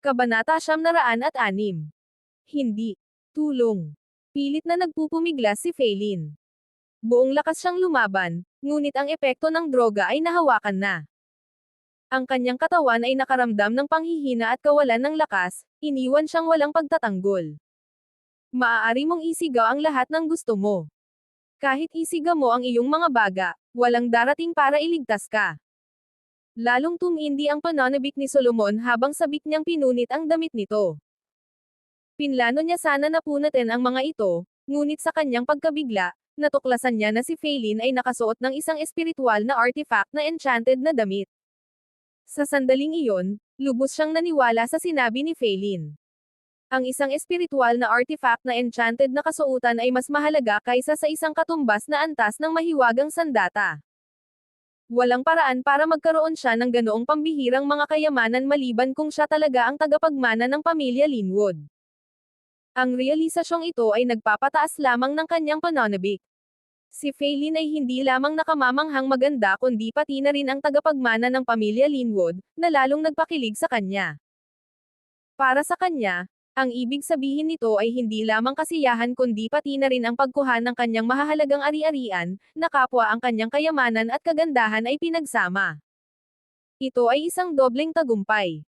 Kabanata Siyam na Raan at Anim. Hindi. Tulong. Pilit na nagpupumiglas si Feilin. Buong lakas siyang lumaban, ngunit ang epekto ng droga ay nahawakan na. Ang kanyang katawan ay nakaramdam ng panghihina at kawalan ng lakas, iniwan siyang walang pagtatanggol. Maaari mong isigaw ang lahat ng gusto mo. Kahit isigaw mo ang iyong mga baga, walang darating para iligtas ka. Lalong tumindi ang pananabik ni Solomon habang sabik niyang pinunit ang damit nito. Pinlano niya sana na punatin ang mga ito, ngunit sa kanyang pagkabigla, natuklasan niya na si Feilin ay nakasuot ng isang espiritual na artifact na enchanted na damit. Sa sandaling iyon, lubos siyang naniwala sa sinabi ni Feilin. Ang isang espiritual na artifact na enchanted na kasuotan ay mas mahalaga kaysa sa isang katumbas na antas ng mahiwagang sandata. Walang paraan para magkaroon siya ng ganoong pambihirang mga kayamanan maliban kung siya talaga ang tagapagmana ng pamilya Linwood. Ang realisasyong ito ay nagpapataas lamang ng kanyang pananabik. Si Feilin ay hindi lamang nakamamanghang maganda kundi pati na rin ang tagapagmana ng pamilya Linwood, na lalong nagpakilig sa kanya. Para sa kanya, ang ibig sabihin nito ay hindi lamang kasiyahan kundi pati na rin ang pagkuha ng kanyang mahahalagang ari-arian, na kapwa ang kanyang kayamanan at kagandahan ay pinagsama. Ito ay isang dobleng tagumpay.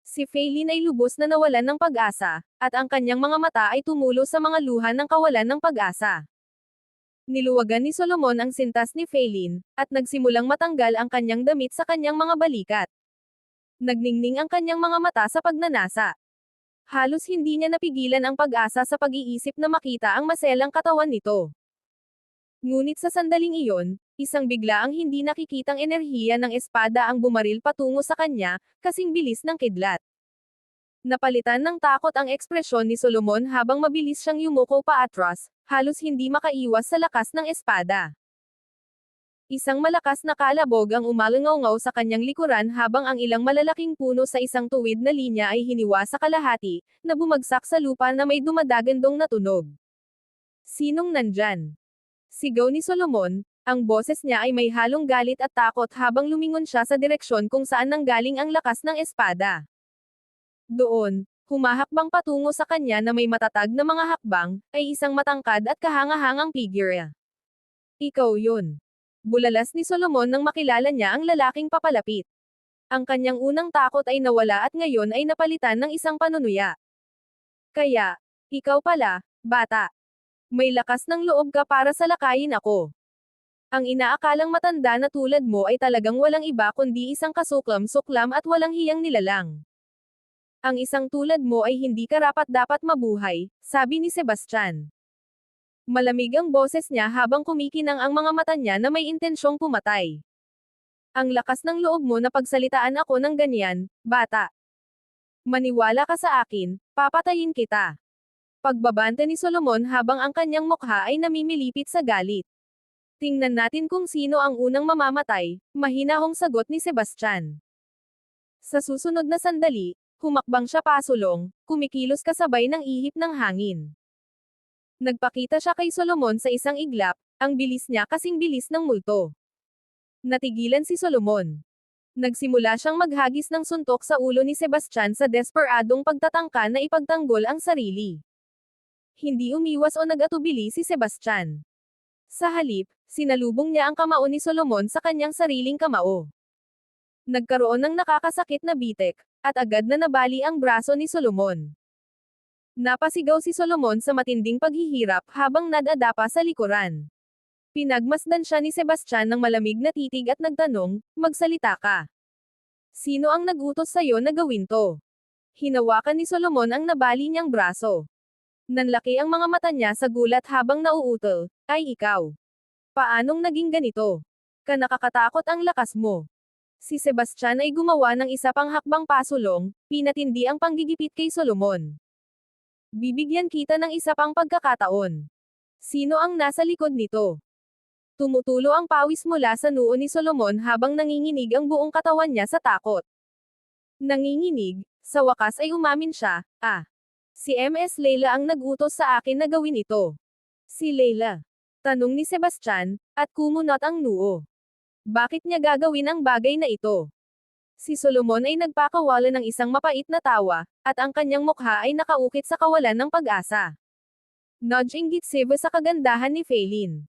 Si Feilin ay lubos na nawalan ng pag-asa, at ang kanyang mga mata ay tumulo sa mga luha ng kawalan ng pag-asa. Niluwagan ni Solomon ang sintas ni Feilin, at nagsimulang matanggal ang kanyang damit sa kanyang mga balikat. Nagningning ang kanyang mga mata sa pagnanasa. Halos hindi niya napigilan ang pag-asa sa pag-iisip na makita ang maselang katawan nito. Ngunit sa sandaling iyon, isang bigla ang hindi nakikitang enerhiya ng espada ang bumaril patungo sa kanya, kasing bilis ng kidlat. Napalitan ng takot ang ekspresyon ni Solomon habang mabilis siyang yumuko paatras, halos hindi makaiwas sa lakas ng espada. Isang malakas na kalabog ang umalangaw sa kanyang likuran habang ang ilang malalaking puno sa isang tuwid na linya ay hiniwa sa kalahati, na bumagsak sa lupa na may dumadagandong na tunog. Sinong nandyan? Sigaw ni Solomon, ang boses niya ay may halong galit at takot habang lumingon siya sa direksyon kung saan nanggaling ang lakas ng espada. Doon, humahakbang patungo sa kanya na may matatag na mga hakbang, ay isang matangkad at kahangahangang figure. Ikaw yun. Bulalas ni Solomon nang makilala niya ang lalaking papalapit. Ang kanyang unang takot ay nawala at ngayon ay napalitan ng isang panunuya. Kaya, ikaw pala, bata. May lakas ng loob ka para salakayin ako. Ang inaakalang matanda na tulad mo ay talagang walang iba kundi isang kasuklam-suklam at walang hiyang nilalang. Ang isang tulad mo ay hindi karapat dapat mabuhay, sabi ni Sebastian. Malamig ang boses niya habang kumikinang ang mga mata niya na may intensyong pumatay. Ang lakas ng loob mo na pagsalitaan ako ng ganyan, bata. Maniwala ka sa akin, papatayin kita. Pagbabante ni Solomon habang ang kanyang mukha ay namimilipit sa galit. Tingnan natin kung sino ang unang mamamatay, mahinahong sagot ni Sebastian. Sa susunod na sandali, Humakbang siya pasulong, kumikilos kasabay ng ihip ng hangin. Nagpakita siya kay Solomon sa isang iglap, ang bilis niya kasing bilis ng multo. Natigilan si Solomon. Nagsimula siyang maghagis ng suntok sa ulo ni Sebastian sa desperadong pagtatangka na ipagtanggol ang sarili. Hindi umiwas o nagatubili si Sebastian. Sa halip, sinalubong niya ang kamao ni Solomon sa kanyang sariling kamao. Nagkaroon ng nakakasakit na bitek, at agad na nabali ang braso ni Solomon. Napasigaw si Solomon sa matinding paghihirap habang nadadapa sa likuran. Pinagmasdan siya ni Sebastian ng malamig na titig at nagtanong, magsalita ka. Sino ang nagutos sa'yo na gawin to? Hinawakan ni Solomon ang nabali niyang braso. Nanlaki ang mga mata niya sa gulat habang nauutol, ay ikaw. Paanong naging ganito? Ka nakakatakot ang lakas mo. Si Sebastian ay gumawa ng isa pang hakbang pasulong, pinatindi ang panggigipit kay Solomon. Bibigyan kita ng isa pang pagkakataon. Sino ang nasa likod nito? Tumutulo ang pawis mula sa noo ni Solomon habang nanginginig ang buong katawan niya sa takot. Nanginginig, sa wakas ay umamin siya, ah. Si MS Leila ang nagutos sa akin na gawin ito. Si Leila. Tanong ni Sebastian, at kumunot ang noo. Bakit niya gagawin ang bagay na ito? Si Solomon ay nagpakawala ng isang mapait na tawa, at ang kanyang mukha ay nakaukit sa kawalan ng pag-asa. Nudge inggit sa kagandahan ni Feline.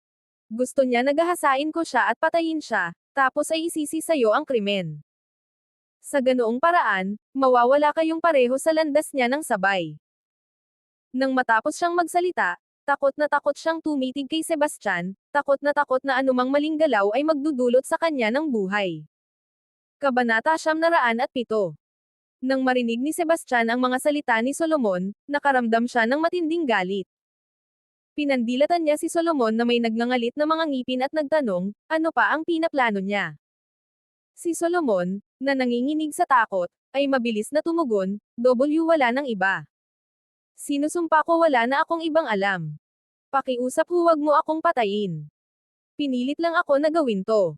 Gusto niya nagahasain ko siya at patayin siya, tapos ay isisi sa'yo ang krimen. Sa ganoong paraan, mawawala kayong pareho sa landas niya ng sabay. Nang matapos siyang magsalita, takot na takot siyang tumitig kay Sebastian, takot na takot na anumang maling galaw ay magdudulot sa kanya ng buhay. Kabanata at Pito Nang marinig ni Sebastian ang mga salita ni Solomon, nakaramdam siya ng matinding galit. Pinandilatan niya si Solomon na may nagngangalit na mga ngipin at nagtanong, ano pa ang pinaplano niya. Si Solomon, na nanginginig sa takot, ay mabilis na tumugon, W wala ng iba. Sinusumpa ko wala na akong ibang alam. Pakiusap huwag mo akong patayin. Pinilit lang ako na gawin to.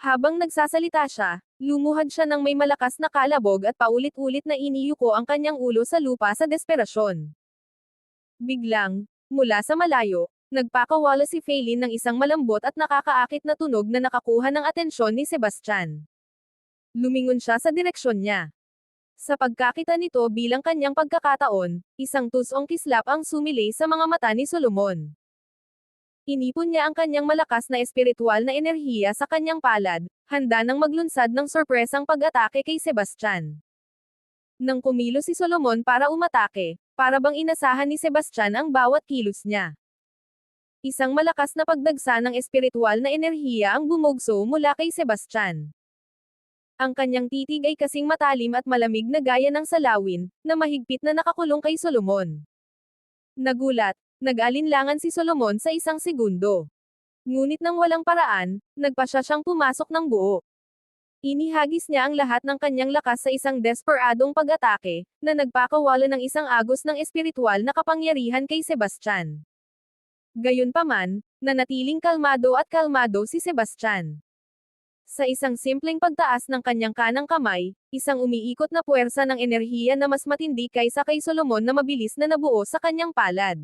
Habang nagsasalita siya, lumuhad siya ng may malakas na kalabog at paulit-ulit na iniyuko ang kanyang ulo sa lupa sa desperasyon. Biglang, mula sa malayo, nagpakawala si Feline ng isang malambot at nakakaakit na tunog na nakakuha ng atensyon ni Sebastian. Lumingon siya sa direksyon niya. Sa pagkakita nito bilang kanyang pagkakataon, isang tusong kislap ang sumilay sa mga mata ni Solomon. Inipon niya ang kanyang malakas na espiritual na enerhiya sa kanyang palad, handa nang maglunsad ng sorpresang pag-atake kay Sebastian. Nang kumilo si Solomon para umatake, para bang inasahan ni Sebastian ang bawat kilos niya. Isang malakas na pagdagsa ng espiritual na enerhiya ang bumugso mula kay Sebastian. Ang kanyang titig ay kasing matalim at malamig na gaya ng salawin, na mahigpit na nakakulong kay Solomon. Nagulat, nag-alinlangan si Solomon sa isang segundo. Ngunit nang walang paraan, nagpasya siyang pumasok ng buo. Inihagis niya ang lahat ng kanyang lakas sa isang desperadong pag-atake, na nagpakawala ng isang agos ng espiritual na kapangyarihan kay Sebastian. Gayunpaman, nanatiling kalmado at kalmado si Sebastian. Sa isang simpleng pagtaas ng kanyang kanang kamay, isang umiikot na puwersa ng enerhiya na mas matindi kaysa kay Solomon na mabilis na nabuo sa kanyang palad.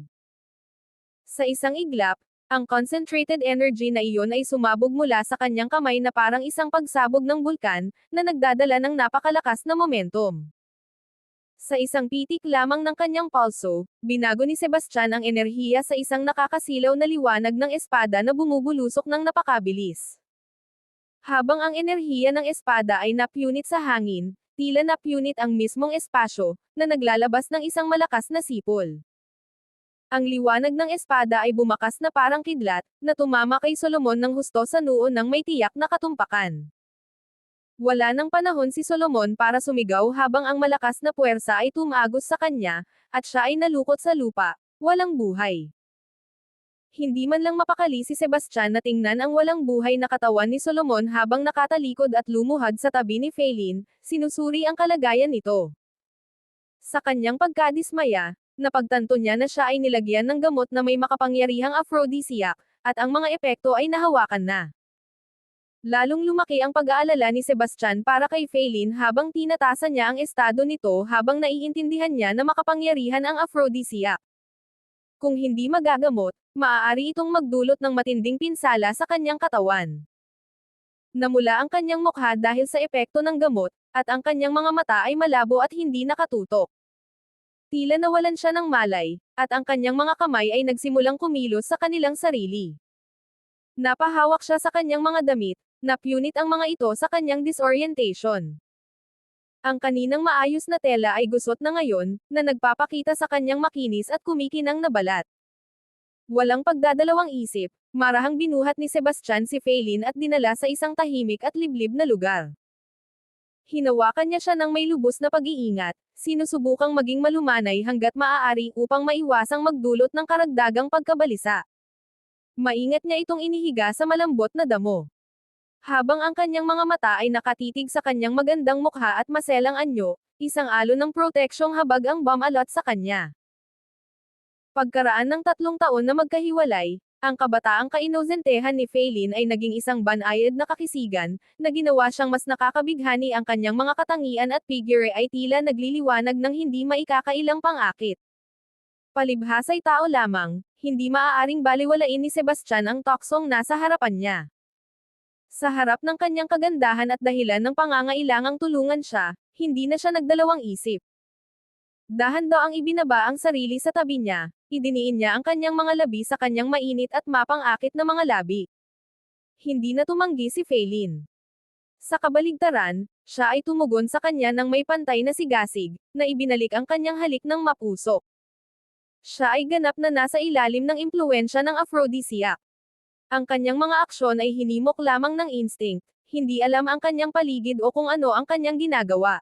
Sa isang iglap, ang concentrated energy na iyon ay sumabog mula sa kanyang kamay na parang isang pagsabog ng bulkan, na nagdadala ng napakalakas na momentum. Sa isang pitik lamang ng kanyang pulso, binago ni Sebastian ang enerhiya sa isang nakakasilaw na liwanag ng espada na bumubulusok ng napakabilis. Habang ang enerhiya ng espada ay napunit sa hangin, tila napunit ang mismong espasyo, na naglalabas ng isang malakas na sipol. Ang liwanag ng espada ay bumakas na parang kidlat, na tumama kay Solomon ng husto sa noo ng may tiyak na katumpakan. Wala ng panahon si Solomon para sumigaw habang ang malakas na puwersa ay tumagos sa kanya, at siya ay nalukot sa lupa, walang buhay. Hindi man lang mapakali si Sebastian na tingnan ang walang buhay na katawan ni Solomon habang nakatalikod at lumuhad sa tabi ni Feline, sinusuri ang kalagayan nito. Sa kanyang pagkadismaya, napagtanto niya na siya ay nilagyan ng gamot na may makapangyarihang aphrodisiac, at ang mga epekto ay nahawakan na. Lalong lumaki ang pag-aalala ni Sebastian para kay Feline habang tinatasan niya ang estado nito habang naiintindihan niya na makapangyarihan ang aphrodisiac. Kung hindi magagamot, maaari itong magdulot ng matinding pinsala sa kanyang katawan. Namula ang kanyang mukha dahil sa epekto ng gamot, at ang kanyang mga mata ay malabo at hindi nakatutok. Tila nawalan siya ng malay, at ang kanyang mga kamay ay nagsimulang kumilos sa kanilang sarili. Napahawak siya sa kanyang mga damit, napunit ang mga ito sa kanyang disorientation. Ang kaninang maayos na tela ay gusot na ngayon, na nagpapakita sa kanyang makinis at kumikinang na balat. Walang pagdadalawang isip, marahang binuhat ni Sebastian si Feline at dinala sa isang tahimik at liblib na lugar. Hinawakan niya siya ng may lubos na pag-iingat, sinusubukang maging malumanay hanggat maaari upang maiwasang magdulot ng karagdagang pagkabalisa. Maingat niya itong inihiga sa malambot na damo habang ang kanyang mga mata ay nakatitig sa kanyang magandang mukha at maselang anyo, isang alo ng proteksyong habag ang bumalot sa kanya. Pagkaraan ng tatlong taon na magkahiwalay, ang kabataang kainosentehan ni Feline ay naging isang banayad na kakisigan, na ginawa siyang mas nakakabighani ang kanyang mga katangian at figure ay tila nagliliwanag ng hindi maikakailang pangakit. Palibhasay tao lamang, hindi maaaring baliwalain ni Sebastian ang toksong nasa harapan niya. Sa harap ng kanyang kagandahan at dahilan ng pangangailangang tulungan siya, hindi na siya nagdalawang isip. Dahan daw ang ibinaba ang sarili sa tabi niya, idiniin niya ang kanyang mga labi sa kanyang mainit at mapang-akit na mga labi. Hindi na tumanggi si Feilin. Sa kabaligtaran, siya ay tumugon sa kanya ng may pantay na sigasig, na ibinalik ang kanyang halik ng mapusok. Siya ay ganap na nasa ilalim ng impluensya ng aphrodisiac. Ang kanyang mga aksyon ay hinimok lamang ng instinct, hindi alam ang kanyang paligid o kung ano ang kanyang ginagawa.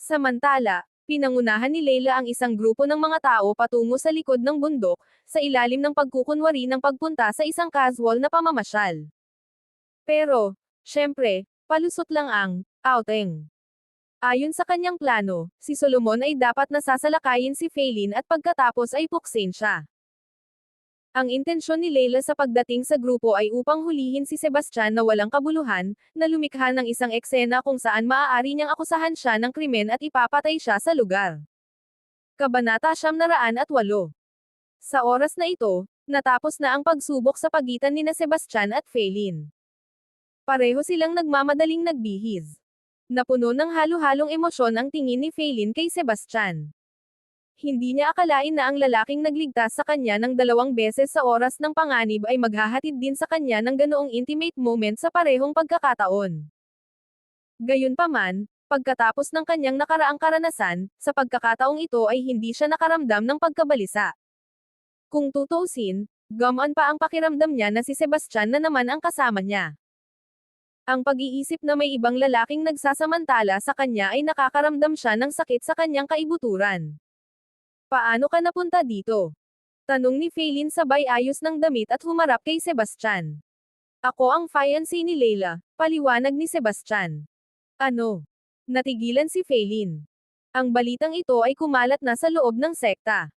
Samantala, pinangunahan ni Leila ang isang grupo ng mga tao patungo sa likod ng bundok, sa ilalim ng pagkukunwari ng pagpunta sa isang casual na pamamasyal. Pero, syempre, palusot lang ang outing. Ayon sa kanyang plano, si Solomon ay dapat nasasalakayin si Feilin at pagkatapos ay puksin siya. Ang intensyon ni Leila sa pagdating sa grupo ay upang hulihin si Sebastian na walang kabuluhan, na lumikha ng isang eksena kung saan maaari niyang akusahan siya ng krimen at ipapatay siya sa lugar. Kabanata Siyam na Raan at Walo Sa oras na ito, natapos na ang pagsubok sa pagitan ni na Sebastian at Feilin. Pareho silang nagmamadaling nagbihis. Napuno ng halo-halong emosyon ang tingin ni Feilin kay Sebastian. Hindi niya akalain na ang lalaking nagligtas sa kanya ng dalawang beses sa oras ng panganib ay maghahatid din sa kanya ng ganoong intimate moment sa parehong pagkakataon. Gayunpaman, pagkatapos ng kanyang nakaraang karanasan, sa pagkakataong ito ay hindi siya nakaramdam ng pagkabalisa. Kung tutuusin, gamaan pa ang pakiramdam niya na si Sebastian na naman ang kasama niya. Ang pag-iisip na may ibang lalaking nagsasamantala sa kanya ay nakakaramdam siya ng sakit sa kanyang kaibuturan. Paano ka napunta dito? Tanong ni Feilin sabay ayos ng damit at humarap kay Sebastian. Ako ang fiancé ni Leila, paliwanag ni Sebastian. Ano? Natigilan si Feilin. Ang balitang ito ay kumalat na sa loob ng sekta.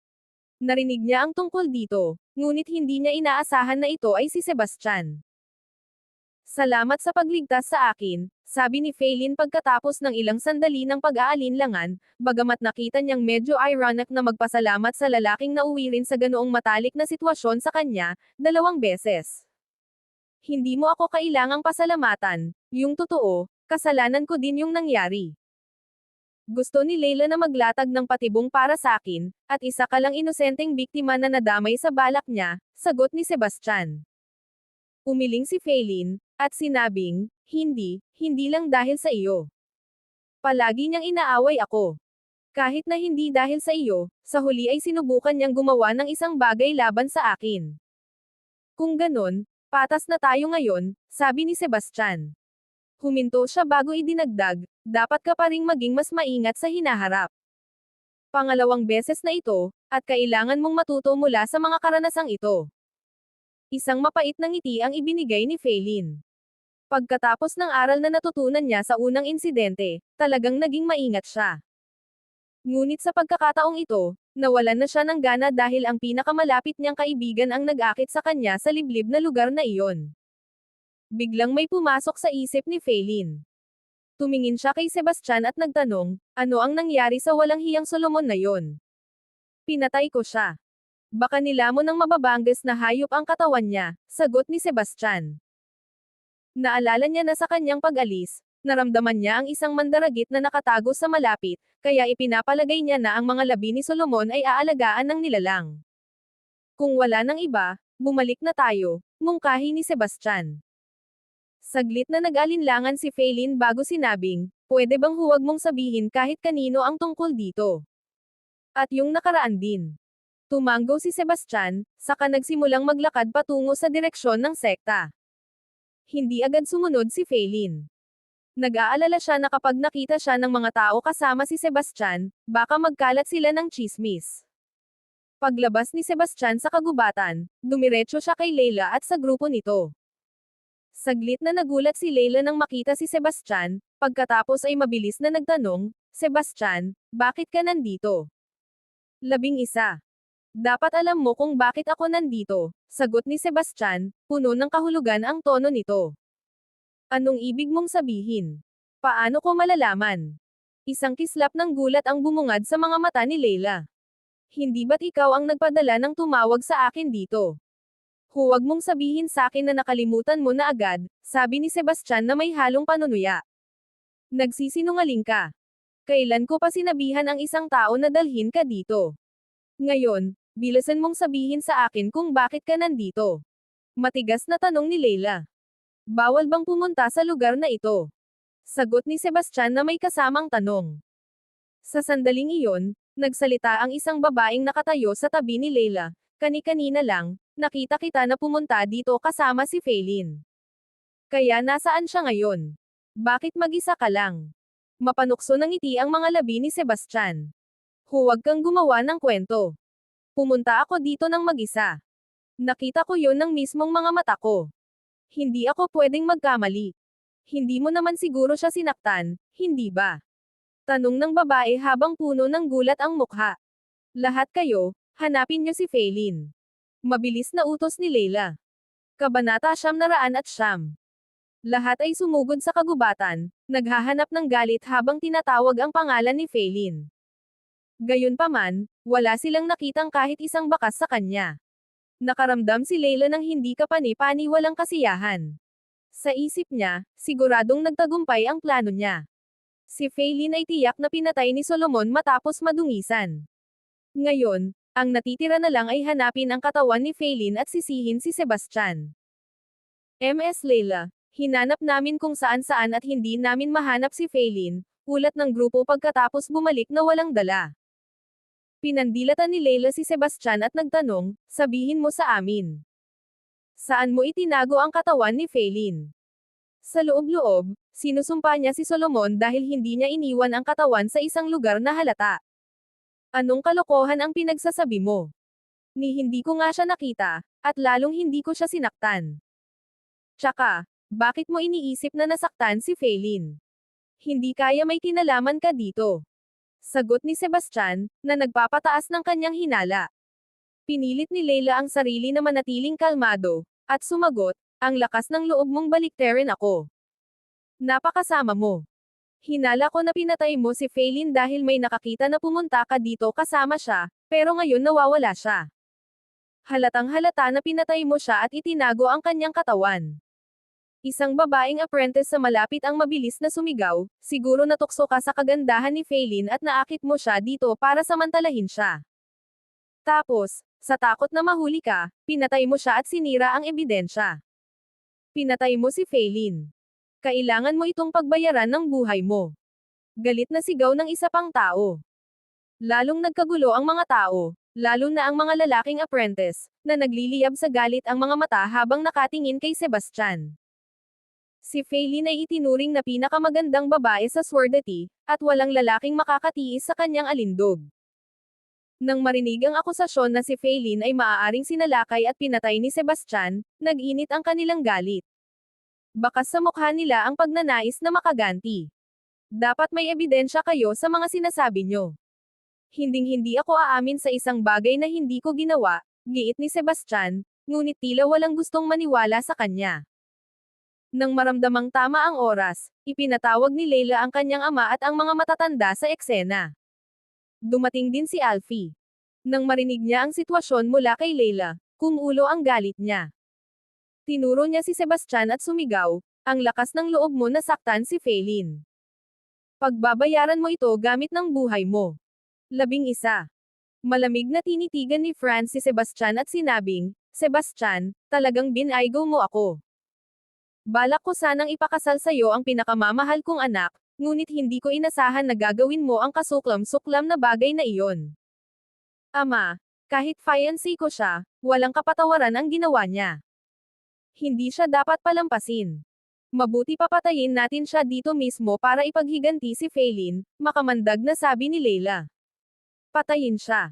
Narinig niya ang tungkol dito, ngunit hindi niya inaasahan na ito ay si Sebastian. Salamat sa pagligtas sa akin, sabi ni Feilin pagkatapos ng ilang sandali ng pag-aalinlangan, bagamat nakita niyang medyo ironic na magpasalamat sa lalaking nauwi rin sa ganoong matalik na sitwasyon sa kanya, dalawang beses. Hindi mo ako kailangang pasalamatan, yung totoo, kasalanan ko din yung nangyari. Gusto ni Leila na maglatag ng patibong para sa akin, at isa ka lang inosenteng biktima na nadamay sa balak niya, sagot ni Sebastian. Umiling si Feilin, at sinabing, hindi, hindi lang dahil sa iyo. Palagi niyang inaaway ako. Kahit na hindi dahil sa iyo, sa huli ay sinubukan niyang gumawa ng isang bagay laban sa akin. Kung ganon, patas na tayo ngayon, sabi ni Sebastian. Huminto siya bago idinagdag, dapat ka pa ring maging mas maingat sa hinaharap. Pangalawang beses na ito, at kailangan mong matuto mula sa mga karanasang ito. Isang mapait na ngiti ang ibinigay ni Feilin. Pagkatapos ng aral na natutunan niya sa unang insidente, talagang naging maingat siya. Ngunit sa pagkakataong ito, nawalan na siya ng gana dahil ang pinakamalapit niyang kaibigan ang nag-akit sa kanya sa liblib na lugar na iyon. Biglang may pumasok sa isip ni Feilin. Tumingin siya kay Sebastian at nagtanong, ano ang nangyari sa walang hiyang Solomon na yon? Pinatay ko siya. Baka nilamon ng mababangges na hayop ang katawan niya, sagot ni Sebastian. Naalala niya na sa kanyang pag-alis, naramdaman niya ang isang mandaragit na nakatago sa malapit, kaya ipinapalagay niya na ang mga labi ni Solomon ay aalagaan ng nilalang. Kung wala ng iba, bumalik na tayo, mungkahi ni Sebastian. Saglit na nag-alinlangan si Feilin bago sinabing, pwede bang huwag mong sabihin kahit kanino ang tungkol dito? At yung nakaraan din. Tumango si Sebastian, saka nagsimulang maglakad patungo sa direksyon ng sekta hindi agad sumunod si Feilin. Nag-aalala siya na kapag nakita siya ng mga tao kasama si Sebastian, baka magkalat sila ng chismis. Paglabas ni Sebastian sa kagubatan, dumiretso siya kay Leila at sa grupo nito. Saglit na nagulat si Leila nang makita si Sebastian, pagkatapos ay mabilis na nagtanong, Sebastian, bakit ka nandito? Labing isa. Dapat alam mo kung bakit ako nandito, sagot ni Sebastian, puno ng kahulugan ang tono nito. Anong ibig mong sabihin? Paano ko malalaman? Isang kislap ng gulat ang bumungad sa mga mata ni Leila. Hindi ba't ikaw ang nagpadala ng tumawag sa akin dito? Huwag mong sabihin sa akin na nakalimutan mo na agad, sabi ni Sebastian na may halong panunuya. Nagsisinungaling ka. Kailan ko pa sinabihan ang isang tao na dalhin ka dito? Ngayon, bilasan mong sabihin sa akin kung bakit ka nandito. Matigas na tanong ni Leila. Bawal bang pumunta sa lugar na ito? Sagot ni Sebastian na may kasamang tanong. Sa sandaling iyon, nagsalita ang isang babaeng nakatayo sa tabi ni Leila. Kani-kanina lang, nakita kita na pumunta dito kasama si Faylin. Kaya nasaan siya ngayon? Bakit mag-isa ka lang? Mapanukso ng ngiti ang mga labi ni Sebastian. Huwag kang gumawa ng kwento. Pumunta ako dito ng mag-isa. Nakita ko yon ng mismong mga mata ko. Hindi ako pwedeng magkamali. Hindi mo naman siguro siya sinaktan, hindi ba? Tanong ng babae habang puno ng gulat ang mukha. Lahat kayo, hanapin niyo si Faylin. Mabilis na utos ni Leila. Kabanata siyam na raan at siyam. Lahat ay sumugod sa kagubatan, naghahanap ng galit habang tinatawag ang pangalan ni Faylin. Gayunpaman, wala silang nakitang kahit isang bakas sa kanya. Nakaramdam si Leila ng hindi kapani-pani walang kasiyahan. Sa isip niya, siguradong nagtagumpay ang plano niya. Si Faylin ay tiyak na pinatay ni Solomon matapos madungisan. Ngayon, ang natitira na lang ay hanapin ang katawan ni Faylin at sisihin si Sebastian. MS Leila, hinanap namin kung saan-saan at hindi namin mahanap si Faylin, ulat ng grupo pagkatapos bumalik na walang dala. Pinandilatan ni Leila si Sebastian at nagtanong, sabihin mo sa amin. Saan mo itinago ang katawan ni Faylin? Sa loob-loob, sinusumpa niya si Solomon dahil hindi niya iniwan ang katawan sa isang lugar na halata. Anong kalokohan ang pinagsasabi mo? Ni hindi ko nga siya nakita, at lalong hindi ko siya sinaktan. Tsaka, bakit mo iniisip na nasaktan si Faylin? Hindi kaya may kinalaman ka dito. Sagot ni Sebastian, na nagpapataas ng kanyang hinala. Pinilit ni Leila ang sarili na manatiling kalmado, at sumagot, ang lakas ng loob mong balikterin ako. Napakasama mo. Hinala ko na pinatay mo si Faylin dahil may nakakita na pumunta ka dito kasama siya, pero ngayon nawawala siya. Halatang halata na pinatay mo siya at itinago ang kanyang katawan. Isang babaeng apprentice sa malapit ang mabilis na sumigaw, siguro natukso ka sa kagandahan ni Faylin at naakit mo siya dito para samantalahin siya. Tapos, sa takot na mahuli ka, pinatay mo siya at sinira ang ebidensya. Pinatay mo si Faylin. Kailangan mo itong pagbayaran ng buhay mo. Galit na sigaw ng isa pang tao. Lalong nagkagulo ang mga tao, lalo na ang mga lalaking apprentice, na nagliliyab sa galit ang mga mata habang nakatingin kay Sebastian. Si Faylin ay itinuring na pinakamagandang babae sa Swordati, at walang lalaking makakatiis sa kanyang alindog. Nang marinig ang akusasyon na si Faylin ay maaaring sinalakay at pinatay ni Sebastian, nag-init ang kanilang galit. Bakas sa mukha nila ang pagnanais na makaganti. Dapat may ebidensya kayo sa mga sinasabi nyo. Hinding-hindi ako aamin sa isang bagay na hindi ko ginawa, giit ni Sebastian, ngunit tila walang gustong maniwala sa kanya. Nang maramdamang tama ang oras, ipinatawag ni Leila ang kanyang ama at ang mga matatanda sa eksena. Dumating din si Alfie. Nang marinig niya ang sitwasyon mula kay Leila, kumulo ang galit niya. Tinuro niya si Sebastian at sumigaw, ang lakas ng loob mo na saktan si Faylin. Pagbabayaran mo ito gamit ng buhay mo. Labing isa. Malamig na tinitigan ni Franz si Sebastian at sinabing, Sebastian, talagang binaygo mo ako. Balak ko sanang ipakasal sa'yo ang pinakamamahal kong anak, ngunit hindi ko inasahan na gagawin mo ang kasuklam-suklam na bagay na iyon. Ama, kahit fiancé ko siya, walang kapatawaran ang ginawa niya. Hindi siya dapat palampasin. Mabuti papatayin natin siya dito mismo para ipaghiganti si Faylin, makamandag na sabi ni Leila. Patayin siya.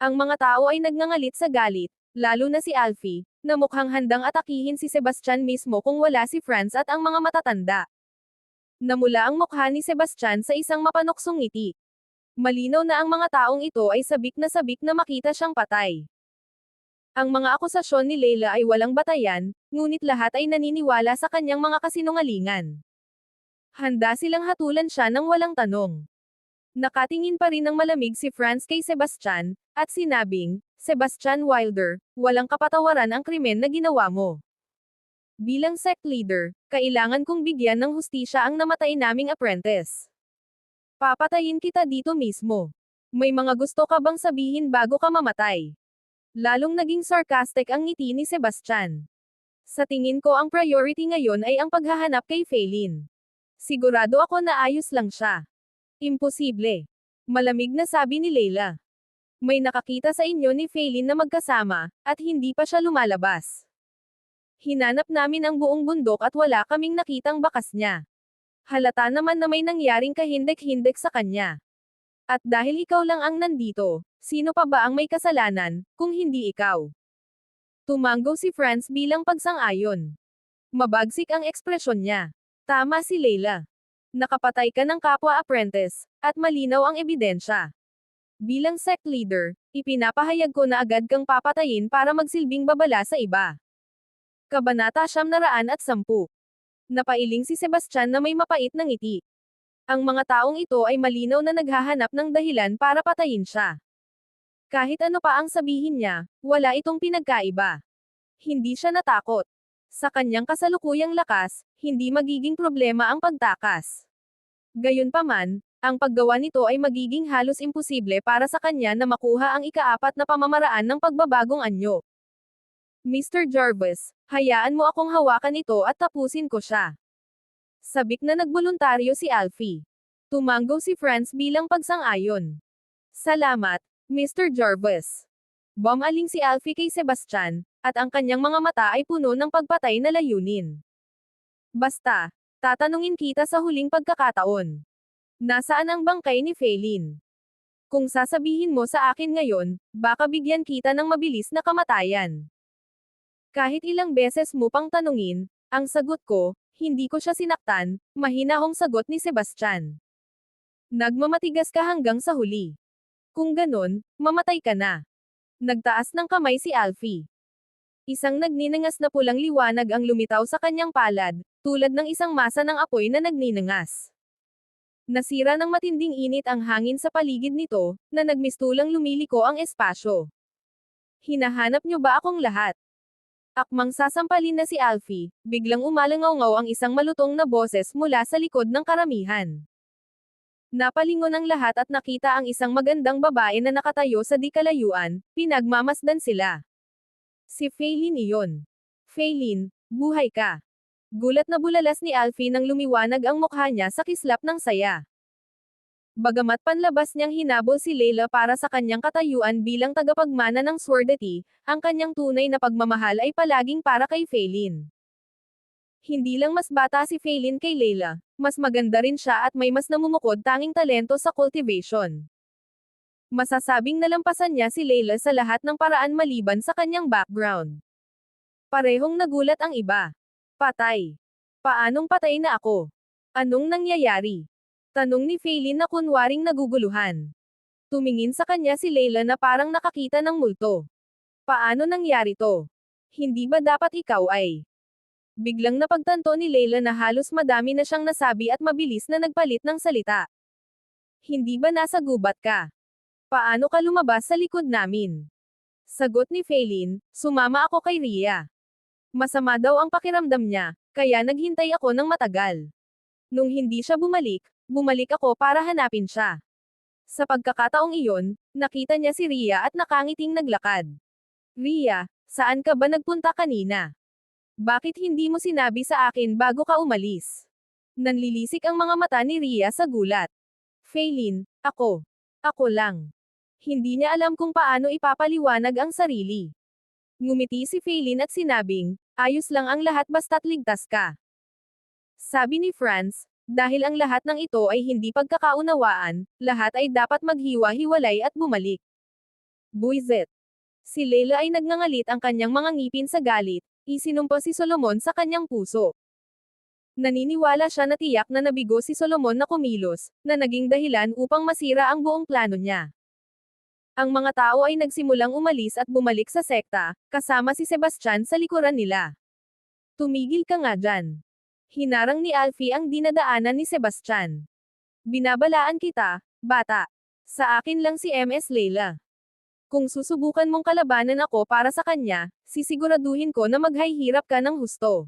Ang mga tao ay nagngangalit sa galit, lalo na si Alfie, na mukhang handang atakihin si Sebastian mismo kung wala si Franz at ang mga matatanda. Namula ang mukha ni Sebastian sa isang mapanuksong ngiti. Malinaw na ang mga taong ito ay sabik na sabik na makita siyang patay. Ang mga akusasyon ni Leila ay walang batayan, ngunit lahat ay naniniwala sa kanyang mga kasinungalingan. Handa silang hatulan siya ng walang tanong. Nakatingin pa rin ng malamig si Franz kay Sebastian, at sinabing, Sebastian Wilder, walang kapatawaran ang krimen na ginawa mo. Bilang sect leader, kailangan kong bigyan ng hustisya ang namatay naming apprentice. Papatayin kita dito mismo. May mga gusto ka bang sabihin bago ka mamatay? Lalong naging sarcastic ang ngiti ni Sebastian. Sa tingin ko ang priority ngayon ay ang paghahanap kay Faylin. Sigurado ako na ayos lang siya. Imposible. Malamig na sabi ni Leila. May nakakita sa inyo ni Faylin na magkasama, at hindi pa siya lumalabas. Hinanap namin ang buong bundok at wala kaming nakitang bakas niya. Halata naman na may nangyaring kahindik-hindik sa kanya. At dahil ikaw lang ang nandito, sino pa ba ang may kasalanan, kung hindi ikaw? Tumanggo si Franz bilang pagsang-ayon. Mabagsik ang ekspresyon niya. Tama si Leila. Nakapatay ka ng kapwa-apprentice, at malinaw ang ebidensya. Bilang sect leader, ipinapahayag ko na agad kang papatayin para magsilbing babala sa iba. Kabanata siyam naraan at sampu. Napailing si Sebastian na may mapait na ngiti. Ang mga taong ito ay malinaw na naghahanap ng dahilan para patayin siya. Kahit ano pa ang sabihin niya, wala itong pinagkaiba. Hindi siya natakot. Sa kanyang kasalukuyang lakas, hindi magiging problema ang pagtakas. Gayunpaman, ang paggawa nito ay magiging halos imposible para sa kanya na makuha ang ikaapat na pamamaraan ng pagbabagong anyo. Mr. Jarvis, hayaan mo akong hawakan ito at tapusin ko siya. Sabik na nagboluntaryo si Alfie. Tumanggo si Franz bilang pagsang-ayon. Salamat, Mr. Jarvis. Bumaling si Alfie kay Sebastian, at ang kanyang mga mata ay puno ng pagpatay na layunin. Basta, tatanungin kita sa huling pagkakataon. Nasaan ang bangkay ni Faylin? Kung sasabihin mo sa akin ngayon, baka bigyan kita ng mabilis na kamatayan. Kahit ilang beses mo pang tanungin, ang sagot ko, hindi ko siya sinaktan, mahinahong sagot ni Sebastian. Nagmamatigas ka hanggang sa huli. Kung ganon, mamatay ka na. Nagtaas ng kamay si Alfie. Isang nagninangas na pulang liwanag ang lumitaw sa kanyang palad, tulad ng isang masa ng apoy na nagninangas. Nasira ng matinding init ang hangin sa paligid nito, na nagmistulang lumiliko ang espasyo. Hinahanap niyo ba akong lahat? Akmang sasampalin na si Alfie, biglang umalangaw ang isang malutong na boses mula sa likod ng karamihan. Napalingon ang lahat at nakita ang isang magandang babae na nakatayo sa di kalayuan, pinagmamasdan sila. Si Faylin iyon. Faylin, buhay ka. Gulat na bulalas ni Alfie nang lumiwanag ang mukha niya sa kislap ng saya. Bagamat panlabas niyang hinabol si Leila para sa kanyang katayuan bilang tagapagmana ng Swordati, ang kanyang tunay na pagmamahal ay palaging para kay Faylin. Hindi lang mas bata si Faylin kay Leila, mas maganda rin siya at may mas namumukod tanging talento sa cultivation. Masasabing nalampasan niya si Leila sa lahat ng paraan maliban sa kanyang background. Parehong nagulat ang iba. Patay. Paanong patay na ako? Anong nangyayari? Tanong ni Faylin na kunwaring naguguluhan. Tumingin sa kanya si Leila na parang nakakita ng multo. Paano nangyari to? Hindi ba dapat ikaw ay? Biglang napagtanto ni Leila na halos madami na siyang nasabi at mabilis na nagpalit ng salita. Hindi ba nasa gubat ka? Paano ka lumabas sa likod namin? Sagot ni Faylin, sumama ako kay Ria. Masama daw ang pakiramdam niya, kaya naghintay ako ng matagal. Nung hindi siya bumalik, bumalik ako para hanapin siya. Sa pagkakataong iyon, nakita niya si Ria at nakangiting naglakad. Ria, saan ka ba nagpunta kanina? Bakit hindi mo sinabi sa akin bago ka umalis? Nanlilisik ang mga mata ni Ria sa gulat. Faylin, ako. Ako lang. Hindi niya alam kung paano ipapaliwanag ang sarili. Ngumiti si Faylin at sinabing, ayos lang ang lahat basta't ligtas ka. Sabi ni Franz, dahil ang lahat ng ito ay hindi pagkakaunawaan, lahat ay dapat maghiwa-hiwalay at bumalik. Buizet. Si Leila ay nagngangalit ang kanyang mga ngipin sa galit, isinumpa si Solomon sa kanyang puso. Naniniwala siya na tiyak na nabigo si Solomon na kumilos, na naging dahilan upang masira ang buong plano niya. Ang mga tao ay nagsimulang umalis at bumalik sa sekta, kasama si Sebastian sa likuran nila. Tumigil ka nga dyan. Hinarang ni Alfie ang dinadaanan ni Sebastian. Binabalaan kita, Bata. Sa akin lang si MS Leila. Kung susubukan mong kalabanan ako para sa kanya, sisiguraduhin ko na maghahirap ka ng husto.